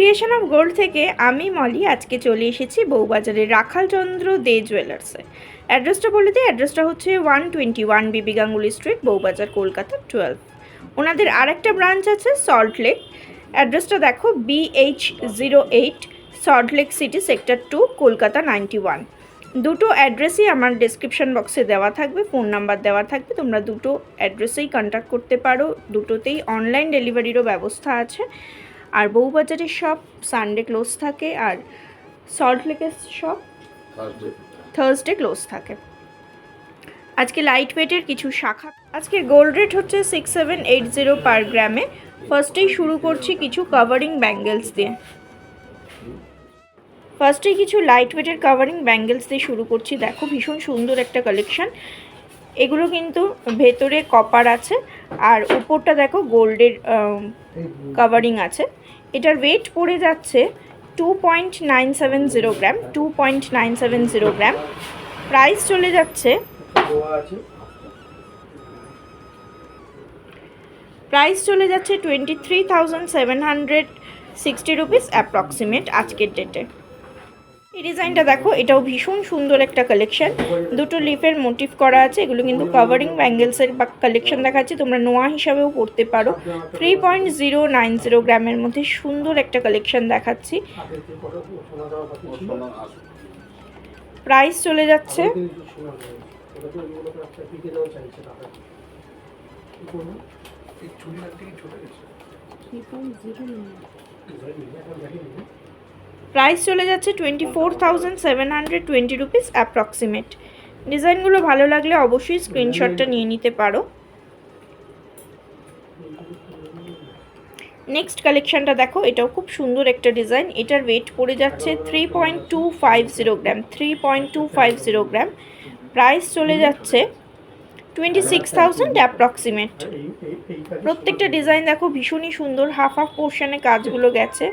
Creation of gold থেকে আমি, মলি, আজকে চলে এসেছি বউবাজারের রাখালচন্দ্র দে জুয়েলার্সে অ্যাড্রেসটা বলে দিই অ্যাড্রেসটা হচ্ছে one twenty one B B Ganguly street Bowbazar, Kolkata twelve ওনাদের আরেকটা ব্রাঞ্চ আছে সল্ট লেক অ্যাড্রেসটা দেখো BH zero eight Salt Lake City sector two Kolkata ninety one দুটো অ্যাড্রেসই আমার ডেসক্রিপশন বক্সে দেওয়া থাকবে ফোন নাম্বার দেওয়া থাকবে, তোমরা দুটো অ্যাড্রেসেই কন্ট্যাক্ট করতে পারো। দুটোতেই অনলাইন ডেলিভারিরও ব্যবস্থা আছে। আর বউবাজারের শপ সানডে ক্লোজ থাকে আর সল্ট লেকের শপ থার্সডে ক্লোজ থাকে। আজকে লাইট ওয়েটের কিছু শাখা। আজকে গোল্ড রেট হচ্ছে six seven eight zero per গ্রামে ফার্স্টেই শুরু করছি কিছু কাভারিং ব্যাঙ্গেলস দিয়ে। ফার্স্টে কিছু লাইট ওয়েটের কাভারিং ব্যাঙ্গেলস দিয়ে শুরু করছি। দেখো ভীষণ সুন্দর একটা কালেকশন এগুলো কিন্তু ভেতরে কপার আছে। আর উপরটা দেখো গোল্ডের কাভারিং আছে। এটার ওয়েট পড়ে যাচ্ছে two point nine seven zero gram two point nine seven zero gram price চলে যাচ্ছে প্রাইস চলে যাচ্ছে twenty three thousand seven hundred sixty rupees approximate আজকের ডেটে এই ডিজাইনটা দেখো এটাও ভীষণ সুন্দর একটা কালেকশন দুটো লিফের মোটিভ করা আছে এগুলো কিন্তু কাভারিং ব্যাঙ্গেলসের বা কালেকশন দেখাচ্ছে তোমরা নোয়া হিসাবেও পড়তে পারো। Three point zero nine zero গ্রামের মধ্যে সুন্দর একটা কালেকশন দেখাচ্ছি। প্রাইস চলে যাচ্ছে। প্রাইস চলে যাচ্ছে twenty four thousand seven hundred twenty rupees approximate ডিজাইনগুলো ভালো লাগলে অবশ্যই স্ক্রিনশটটা নিয়ে নিতে পারো। নেক্সট কালেকশানটা দেখো, এটাও খুব সুন্দর একটা ডিজাইন। এটার ওয়েট পড়ে যাচ্ছে three point two five zero gram three point two five zero gram price চলে যাচ্ছে টোয়েন্টি সিক্স থাউজেন্ড অ্যাপ্রক্সিমেট প্রত্যেকটা ডিজাইন দেখো ভীষণই সুন্দর হাফ হাফ পোর্শনে কাজগুলো গেছে।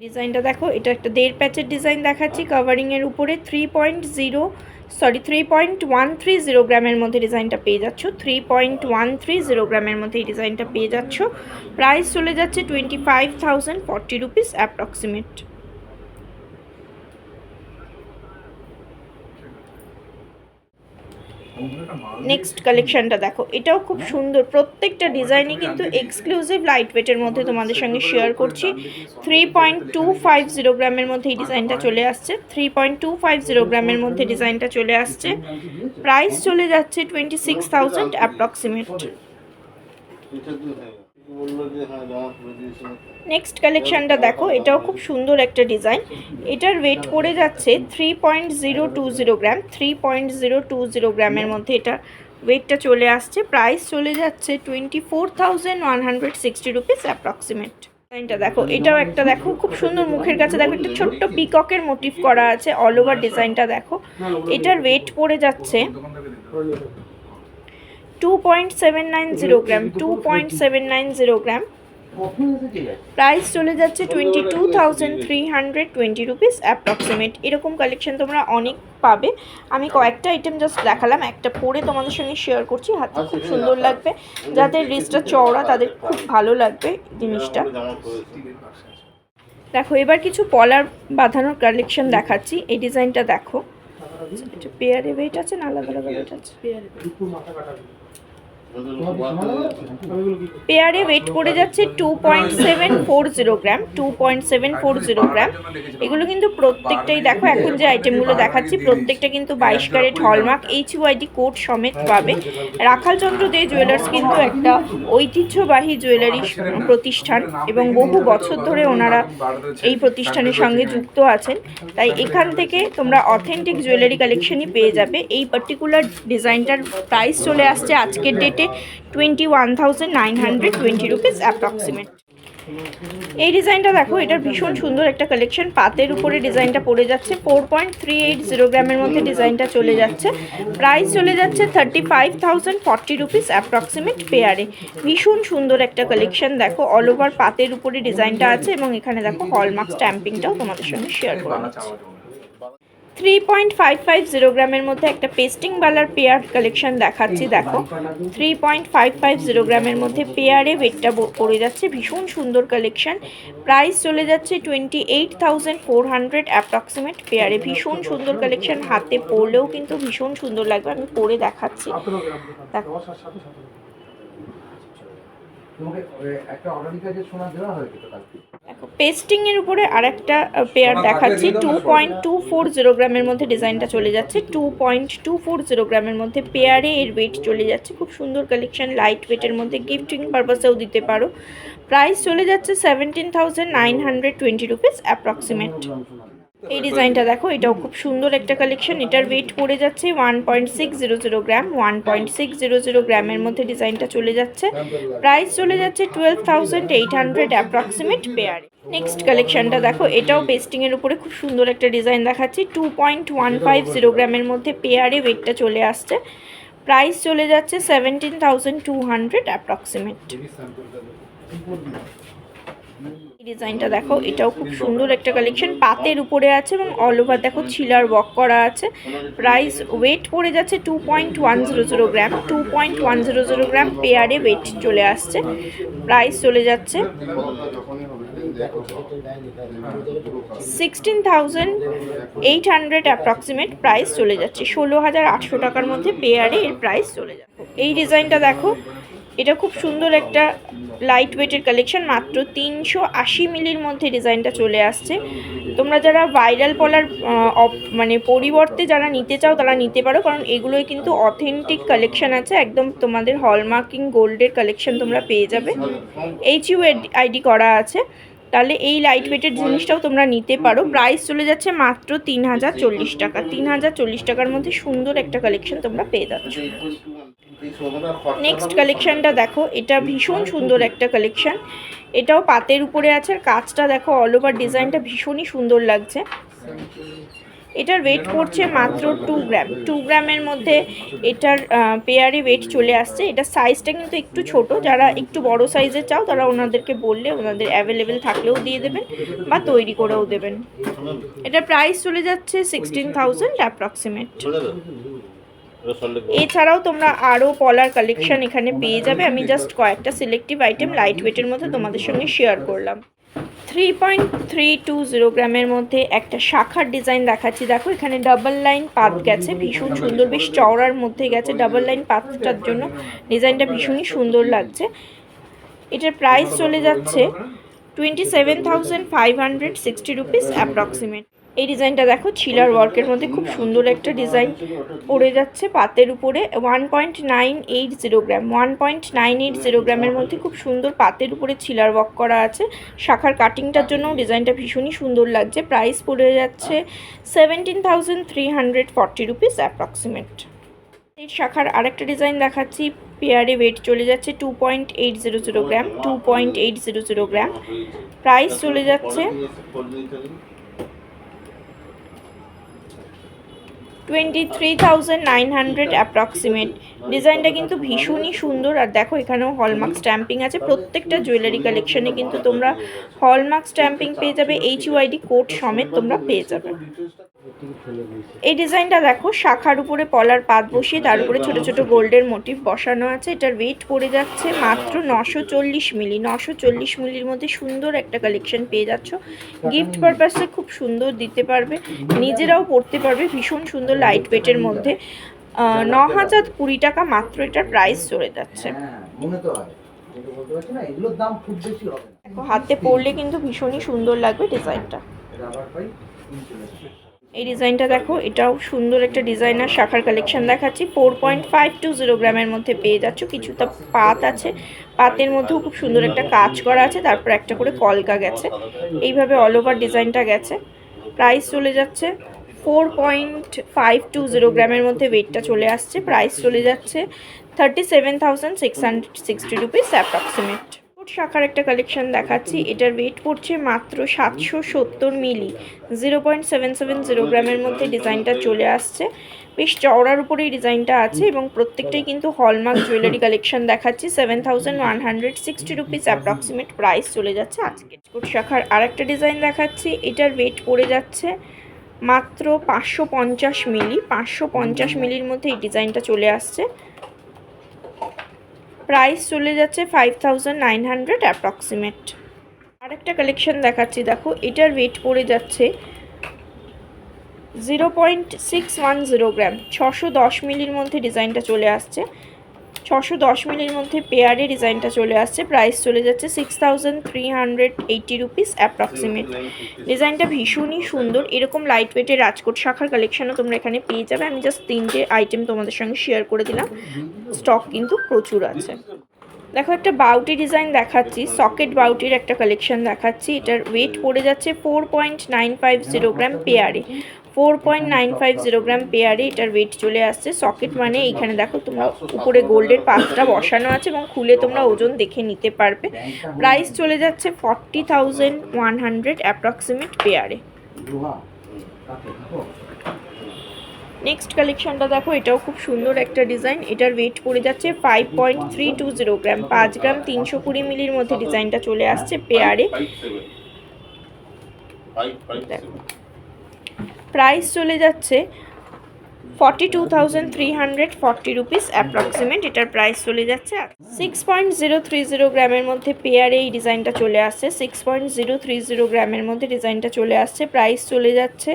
ডিজাইনটা দেখো, এটা একটা দেড় প্যাচের ডিজাইন দেখাচ্ছি কাভারিংয়ের উপরে three point zero sorry three point one three zero গ্রামের মধ্যে ডিজাইনটা পেয়ে যাচ্ছ three point one three zero গ্রামের মধ্যে এই ডিজাইনটা পেয়ে যাচ্ছ। প্রাইস চলে যাচ্ছে twenty five thousand forty rupees approximate next কালেকশনটা দেখো, এটাও খুব সুন্দর। প্রত্যেকটা ডিজাইনই কিন্তু এক্সক্লুসিভ লাইট ওয়েটের মধ্যে তোমাদের সঙ্গে শেয়ার করছি। থ্রি পয়েন্ট টু ফাইভ গ্রামের মধ্যে এই ডিজাইনটা চলে আসছে। থ্রি পয়েন্ট টু ফাইভ গ্রামের মধ্যে ডিজাইনটা চলে আসছে। প্রাইস চলে যাচ্ছে twenty six thousand approximate next কালেকশনটা দেখো, এটাও খুব সুন্দর একটা ডিজাইন এটার ওয়েট পড়ে যাচ্ছে three point zero two zero gram three point zero two zero গ্রামের মধ্যে এটা ওয়েটটা চলে আসছে। প্রাইস চলে যাচ্ছে twenty four thousand one hundred sixty rupees approximate ডিজাইনটা দেখো, এটাও একটা দেখো, খুব সুন্দর মুখের কাছে দেখো, একটা ছোট্ট পিককের মোটিভ করা আছে অল ওভার ডিজাইনটা দেখো। এটার ওয়েট পড়ে যাচ্ছে two point seven nine zero gram two point seven nine zero gram price চলে যাচ্ছে twenty two thousand three hundred twenty rupees approximate এরকম কালেকশন তোমরা অনেক পাবে। আমি কয়েকটা আইটেম জাস্ট দেখালাম একটা পরে তোমাদের সঙ্গে শেয়ার করছি। হাতে খুব সুন্দর লাগবে। যাদের রিস্টটা চওড়া তাদের খুব ভালো লাগবে জিনিসটা। দেখো এবার কিছু পলার বাঁধানোর কালেকশন দেখাচ্ছি। এই ডিজাইনটা দেখো। এটা পেয়ারে ওয়েট আছে না আলাদা আলাদা ওয়েট আছে? পেয়ারে ওয়েট করে যাচ্ছে two point seven four zero gram two point seven four zero gram. এগুলো কিন্তু প্রত্যেকটাই দেখো, এখন যে আইটেমগুলো দেখাচ্ছি, প্রত্যেকটা কিন্তু বাইশ ক্যারেট হলমার্ক এইচ ওয়াইডি কোড সমেত পাবে। রাখালচন্দ্র দে জুয়েলার্স কিন্তু একটা ঐতিহ্যবাহী জুয়েলারি প্রতিষ্ঠান এবং বহু বছর ধরে ওনারা এই প্রতিষ্ঠানের সঙ্গে যুক্ত আছেন। তাই এখান থেকে তোমরা অথেন্টিক জুয়েলারি কালেকশনই পেয়ে যাবে। এই পার্টিকুলার ডিজাইনটার প্রাইস চলে আসছে আজকের ডেটে twenty one thousand nine hundred twenty rupees approximate এই ডিজাইনটা দেখো, এটা ভীষণ সুন্দর একটা কালেকশন পাতের উপরে ডিজাইনটা পড়ে যাচ্ছে four point three eight zero গ্রামের মধ্যে ডিজাইনটা চলে যাচ্ছে। প্রাইস চলে যাচ্ছে thirty five thousand forty rupees approximate পেয়ারে ভীষণ সুন্দর একটা কালেকশন দেখো অল ওভার পাতের উপরে ডিজাইনটা আছে এবং এখানে দেখো হলমার্ক স্ট্যাম্পিংটাও তোমাদের সঙ্গে শেয়ার করে নিচ্ছি three point five five zero গ্রামের মধ্যে একটা পেস্টিং বালার পেয়ার কালেকশন দেখাচ্ছি দেখো। Three point five five zero গ্রামের মধ্যে পেয়ারে ওয়েটটা পড়ে যাচ্ছে ভীষণ সুন্দর কালেকশন প্রাইস চলে যাচ্ছে twenty eight thousand four hundred approximate পেয়ারে ভীষণ সুন্দর কালেকশন হাতে পরলেও কিন্তু ভীষণ সুন্দর লাগবে আমি পরে দেখাচ্ছি। দেখো। তোমাকে একটা অর্ডার দেওয়া কালকে? পেস্টিং এর উপরে আরেকটা পেয়ার দেখাচ্ছি two point two four zero গ্রামের মধ্যে ডিজাইনটা চলে যাচ্ছে two point two four zero গ্রামের মধ্যে পেয়ারে এর ওয়েট চলে যাচ্ছে। খুব সুন্দর কালেকশন লাইট ওয়েটের মধ্যে গিফটিং পারপাসেও দিতে পারো। প্রাইস চলে যাচ্ছে seventeen thousand nine hundred twenty rupees approximate এই ডিজাইনটা দেখো এটাও খুব সুন্দর একটা কালেকশন এটার ওয়েট পড়ে যাচ্ছে one point six zero zero gram one point six zero zero গ্রামের মধ্যে ডিজাইনটা চলে যাচ্ছে। প্রাইস চলে যাচ্ছে twelve thousand eight hundred approximate পেয়ারে next কালেকশনটা দেখো এটাও পেস্টিংয়ের উপরে খুব সুন্দর একটা ডিজাইন দেখাচ্ছি two point one five zero গ্রামের মধ্যে পেয়ারে ওয়েটটা চলে আসছে। প্রাইস চলে যাচ্ছে seventeen thousand two hundred approximate এই ডিজাইনটা দেখো, এটাও খুব সুন্দর একটা কালেকশন পাতের উপরে আছে এবং অল ওভার দেখো ছিলার ওয়ার্ক করা আছে। প্রাইস ওয়েট পড়ে যাচ্ছে two point one zero zero gram two point one zero zero gram পেয়ারে weight চলে আসছে। প্রাইস চলে যাচ্ছে sixteen thousand eight hundred approximate price চলে যাচ্ছে। ষোলো হাজার আটশো টাকার মধ্যে পেয়ারে এর প্রাইস চলে যাচ্ছে। এই ডিজাইনটা দেখো, এটা খুব সুন্দর একটা লাইট ওয়েটের কালেকশন মাত্র তিনশো আশি মিলির মধ্যে ডিজাইনটা চলে আসছে। তোমরা যারা ভাইরাল পলার মানে পরিবর্তে যারা নিতে চাও তারা নিতে পারো, কারণ এগুলোই কিন্তু অথেন্টিক কালেকশন আছে, একদম তোমাদের হলমার্কিং গোল্ডের কালেকশন তোমরা পেয়ে যাবে। এইচ ইউ আইডি করা আছে। তাহলে এই লাইট ওয়েটের জিনিসটাও তোমরা নিতে পারো। প্রাইস চলে যাচ্ছে মাত্র তিন হাজার চল্লিশ টাকা। তিন হাজার চল্লিশ টাকার মধ্যে সুন্দর একটা কালেকশন তোমরা পেয়ে যাচ্ছ। নেক্সট কালেকশনটা দেখো এটা ভীষণ সুন্দর একটা কালেকশন এটাও পাতের উপরে আছে আর কাজটা দেখো অল ওভার ডিজাইনটা ভীষণই সুন্দর লাগছে। এটার ওয়েট করছে মাত্র টু গ্রাম টু গ্রামের মধ্যে এটার পেয়ারে ওয়েট চলে আসছে। এটার সাইজটা কিন্তু একটু ছোট। যারা একটু বড় সাইজের চাও তারা ওনাদেরকে বললে ওনাদের অ্যাভেলেবেল থাকলেও দিয়ে দেবেন বা তৈরি করেও দেবেন। এটার প্রাইস চলে যাচ্ছে সিক্সটিন থাউজেন্ড অ্যাপ্রক্সিমেট এছাড়াও তোমরা আরও পলার কালেকশন এখানে পেয়ে যাবে। আমি জাস্ট কয়েকটা সিলেক্টিভ আইটেম লাইট ওয়েটের মধ্যে তোমাদের সঙ্গে শেয়ার করলাম। Three point three two zero গ্রামের মধ্যে একটা শাখার ডিজাইন দেখাচ্ছি। দেখো, এখানে ডাবল লাইন পাত গেছে, ভীষণ সুন্দর, বেশ চওড়ার মধ্যে গেছে। ডাবল লাইন পাতটার জন্য ডিজাইনটা ভীষণই সুন্দর লাগছে। এটার প্রাইস চলে যাচ্ছে twenty seven thousand five hundred sixty rupees approximate এই ডিজাইনটা দেখো ছিলার ওয়ার্কের মধ্যে খুব সুন্দর একটা ডিজাইন পড়ে যাচ্ছে পাতের উপরে one point nine eight zero gram one point nine eight zero গ্রামের মধ্যে খুব সুন্দর পাতের উপরে ছিলার ওয়ার্ক করা আছে। শাখার কাটিংটার জন্য ডিজাইনটা ভীষণই সুন্দর লাগছে প্রাইস পড়ে যাচ্ছে seventeen thousand three hundred forty rupees approximate এই শাখার আরেকটা ডিজাইন দেখাচ্ছি পেয়ারে ওয়েট চলে যাচ্ছে two point eight zero zero gram two point eight zero zero gram price চলে যাচ্ছে twenty three thousand nine hundred approximate ডিজাইনটা কিন্তু ভীষণই সুন্দর, আর দেখো এখানেও হলমার্ক স্ট্যাম্পিং আছে। প্রত্যেকটা জুয়েলারি কালেকশনে কিন্তু তোমরা হলমার্ক স্ট্যাম্পিং পেয়ে যাবে এইচ ইউআইডি কোড সমেত তোমরা পেয়ে যাবে। এই ডিজাইনটা দেখো শাখার উপরে পলার পাত বসিয়ে তার উপরে ছোট ছোট গোল্ডের মোটিভ বসানো আছে। এটার ওয়েট পড়ে যাচ্ছে মাত্র নশো চল্লিশ মিলি। নশো চল্লিশ মিলির মধ্যে সুন্দর একটা কালেকশন পেয়ে যাচ্ছ। গিফট পারপাসে খুব সুন্দর দিতে পারবে। নিজেরাও পড়তে পারবে ভীষণ সুন্দর লাইট ওয়েটের মধ্যে। ন হাজার কুড়ি টাকা মাত্র এটার প্রাইস চলে যাচ্ছে। হ্যাঁ হাতে পরলে কিন্তু ভীষণই সুন্দর লাগবে ডিজাইনটা। এই ডিজাইনটা দেখো, এটাও সুন্দর একটা ডিজাইনার শাখার কালেকশন দেখাচ্ছি। Four point five two zero গ্রামের মধ্যে পেয়ে যাচ্ছ, কিছুটা পাত আছে। পাতের মধ্যেও খুব সুন্দর একটা কাজ করা আছে, তারপর একটা করে কলকা গেছে। এইভাবে অল ওভার ডিজাইনটা গেছে। প্রাইস চলে যাচ্ছে four point five two zero গ্রামের মধ্যে ওয়েটটা চলে আসছে। প্রাইস চলে যাচ্ছে thirty seven thousand six hundred sixty rupees approximate শাখার একটা কালেকশন দেখাচ্ছি। এটার ওয়েট পড়ছে মাত্র সাতশো সত্তর মিলি zero point seven seven zero গ্রামের মধ্যে ডিজাইনটা চলে আসছে। বেশ চওড়ার উপরে ডিজাইনটা আছে এবং প্রত্যেকটাই কিন্তু হলমার্ক জুয়েলারি কালেকশন দেখাচ্ছি। Seven thousand one hundred sixty rupees approximate price চলে যাচ্ছে। আজকে শাখার আরেকটা ডিজাইন দেখাচ্ছি। এটার ওয়েট পড়ে যাচ্ছে মাত্র পাঁচশো পঞ্চাশ মিলি পাঁচশো পঞ্চাশ মিলির মধ্যে এই ডিজাইনটা চলে আসছে। প্রাইস চলে যাচ্ছে five thousand nine hundred approximate আরেকটা কালেকশন দেখাচ্ছি, দেখো, এটার ওয়েট পড়ে যাচ্ছে zero point six one zero gram ছশো দশ মিলির মধ্যে ডিজাইনটা চলে আসছে। ছশো দশ মিলির মধ্যে পেয়ারে ডিজাইনটা চলে আসছে। প্রাইস চলে যাচ্ছে six thousand three hundred eighty rupees approximate ডিজাইনটা ভীষণই সুন্দর। এরকম লাইট ওয়েটের রাজকোট শাখার কালেকশনও তোমরা এখানে পেয়ে যাবে। আমি জাস্ট তিনটে আইটেম তোমাদের সঙ্গে শেয়ার করে দিলাম। স্টক কিন্তু প্রচুর আছে। দেখো, একটা বাউটি ডিজাইন দেখাচ্ছি। সকেট বাউটির একটা কালেকশন দেখাচ্ছি। এটার ওয়েট পড়ে যাচ্ছে four point nine five zero gram পেয়ারে। Four point nine five zero gram পেয়ারে এটার ওয়েট চলে আসছে। সকেট মানে এইখানে দেখো তোমরা উপরে গোল্ডের পাতটা বসানো আছে এবং খুলে তোমরা ওজন দেখে নিতে পারবে। প্রাইস চলে যাচ্ছে forty thousand one hundred approximate পেয়ারে। দেখো। নেক্সট কালেকশনটা দেখো এটাও খুব সুন্দর একটা ডিজাইন এটার ওয়েট পড়ে যাচ্ছে five point three two zero gram. পাঁচ গ্রাম তিনশো কুড়ি মিলির মধ্যে ডিজাইনটা চলে আসছে পেয়ারে। প্রাইস চলে যাচ্ছে forty two thousand three hundred forty rupees approximate এটার প্রাইস চলে যাচ্ছে six point zero three zero গ্রামের মধ্যে পেয়ারে এই ডিজাইনটা চলে আসছে six point zero three zero গ্রামের মধ্যে ডিজাইনটা চলে আসছে, প্রাইস চলে যাচ্ছে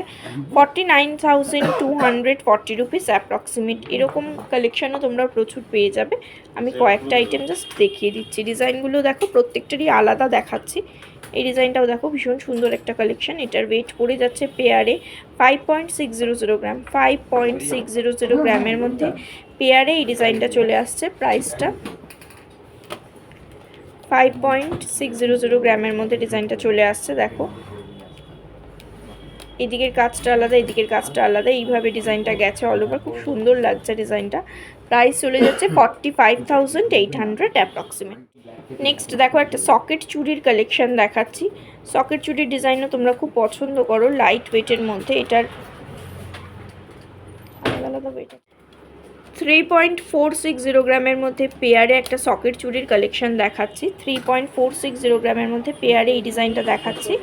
forty nine thousand two hundred forty rupees approximate এরকম কালেকশনও তোমরা প্রচুর পেয়ে যাবে। আমি কয়েকটা আইটেম জাস্ট দেখিয়ে দিচ্ছি। ডিজাইনগুলো দেখো, প্রত্যেকটারই আলাদা দেখাচ্ছি। এই ডিজাইনটাও দেখো, ভীষণ সুন্দর একটা কালেকশন এটার ওয়েট পড়ে যাচ্ছে পেয়ারে five point six zero zero gram five point six zero zero গ্রামের মধ্যে। পেয়ারে এই ডিজাইনটা চলে আসছে প্রাইসটা five point six zero zero গ্রামের মধ্যে ডিজাইনটা চলে আসছে, দেখো। এদিকের কাজটা আলাদা, এদিকের কাজটা আলাদা। এইভাবে ডিজাইনটা গেছে অল ওভার খুব সুন্দর লাগছে ডিজাইনটা। প্রাইস চলে যাচ্ছে forty five thousand eight hundred approximate next দেখো একটা সকেট চুড়ির কালেকশন দেখাচ্ছি। সকেট চুড়ির ডিজাইনও তোমরা খুব পছন্দ করো লাইট ওয়েটের মধ্যে। এটার আলাদা আলাদা weight three point four six zero গ্রামের মধ্যে পেয়ারে একটা সকেট চুরির কালেকশন দেখাচ্ছি। Three point four six zero গ্রামের মধ্যে পেয়ারে এই ডিজাইনটা দেখাচ্ছি।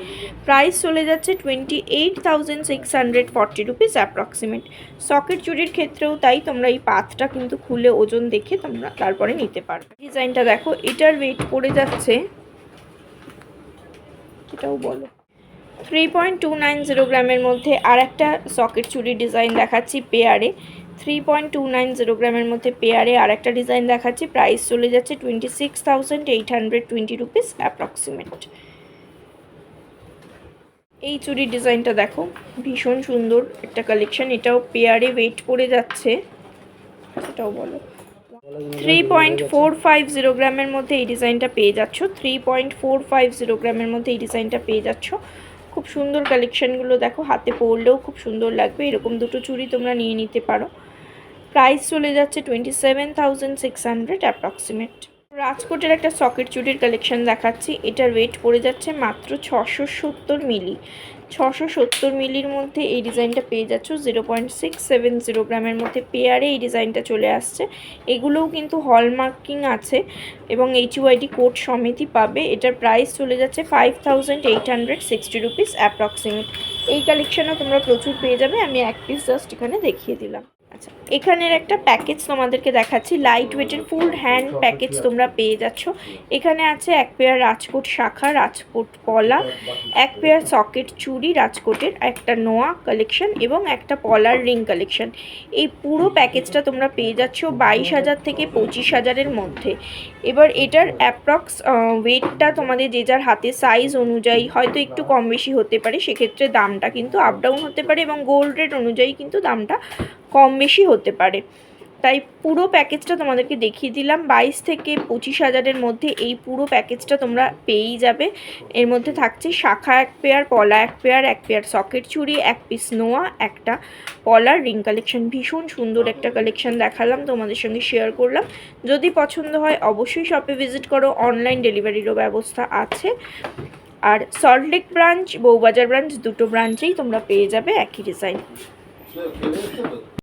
প্রাইস চলে যাচ্ছে twenty eight thousand six hundred forty rupees approximate socket চুরির ক্ষেত্রেও তাই তোমরা এই পাতটা কিন্তু খুলে ওজন দেখে তোমরা তারপরে নিতে পারবে। ডিজাইনটা দেখো, এটার ওয়েট পড়ে যাচ্ছে, এটাও বলো। Three point two nine zero গ্রামের মধ্যে আর একটা সকেট চুড়ির ডিজাইন দেখাচ্ছি পেয়ারে three point two nine zero গ্রামের মধ্যে পেয়ারে আর একটা ডিজাইন দেখাচ্ছি। প্রাইস চলে যাচ্ছে twenty six thousand eight hundred twenty rupees approximate এই চুড়ির ডিজাইনটা দেখো, ভীষণ সুন্দর একটা কালেকশন এটাও পেয়ারে ওয়েট পড়ে যাচ্ছে। সেটাও বলো। Three point four five zero গ্রামের মধ্যে এই ডিজাইনটা পেয়ে যাচ্ছ three point four five zero গ্রামের মধ্যে এই ডিজাইনটা পেয়ে যাচ্ছ। খুব সুন্দর কালেকশনগুলো দেখো, হাতে পরলেও খুব সুন্দর লাগবে, এরকম দুটো চুড়ি তোমরা নিয়ে নিতে পারো। প্রাইস চলে যাচ্ছে twenty seven thousand six hundred approximate রাজকোটের একটা সকেট চুড়ির কালেকশন দেখাচ্ছি। এটার ওয়েট পড়ে যাচ্ছে মাত্র ছশো সত্তর মিলি। ছশো সত্তর মিলির মধ্যে এই ডিজাইনটা পেয়ে যাচ্ছ। জিরো পয়েন্ট জিরো গ্রামের মধ্যে পেয়ারে এই ডিজাইনটা চলে আসছে। এগুলোও কিন্তু হলমার্কিং আছে এবং এইচ ইউআইডি কোড সমিতি পাবে। এটার প্রাইস চলে যাচ্ছে five thousand eight hundred sixty rupees approximate এই কালেকশনও তোমরা প্রচুর পেয়ে যাবে। আমি এক পিস জাস্ট এখানে দেখিয়ে দিলাম। আচ্ছা এখানের একটা প্যাকেজ তোমাদেরকে দেখাচ্ছি লাইট ওয়েটের ফুল হ্যান্ড প্যাকেজ তোমরা পেয়ে যাচ্ছ। এখানে আছে এক পেয়ার রাজকোট শাখা, রাজকোট পলা, এক পেয়ার সকেট চুড়ি, রাজকোটের একটা নোয়া কালেকশন এবং একটা পলার রিং কালেকশন এই পুরো প্যাকেজটা তোমরা পেয়ে যাচ্ছ বাইশ হাজার থেকে পঁচিশ হাজারের মধ্যে। এবার এটার অ্যাপ্রক্স ওয়েটটা তোমাদের যে যার হাতে সাইজ অনুযায়ী, হয়তো একটু কম বেশি হতে পারে, সেক্ষেত্রে দামটা কিন্তু আপ ডাউন হতে পারে এবং গোল্ড রেট অনুযায়ী কিন্তু দামটা কম বেশি হতে পারে। তাই পুরো প্যাকেজটা তোমাদেরকে দেখিয়ে দিলাম। বাইশ থেকে পঁচিশ হাজারের মধ্যে এই পুরো প্যাকেজটা তোমরা পেয়েই যাবে। এর মধ্যে থাকছে শাখা এক পেয়ার, পলা এক পেয়ার এক পেয়ার সকেট চুড়ি, এক পিস নোয়া, একটা পলার রিং কালেকশন। ভীষণ সুন্দর একটা কালেকশন দেখালাম, তোমাদের সঙ্গে শেয়ার করলাম। যদি পছন্দ হয়, অবশ্যই শপে ভিজিট করো। অনলাইন ডেলিভারিরও ব্যবস্থা আছে। আর সল্টলেক ব্রাঞ্চ বউবাজার ব্রাঞ্চ দুটো ব্রাঞ্চেই তোমরা পেয়ে যাবে একই ডিজাইন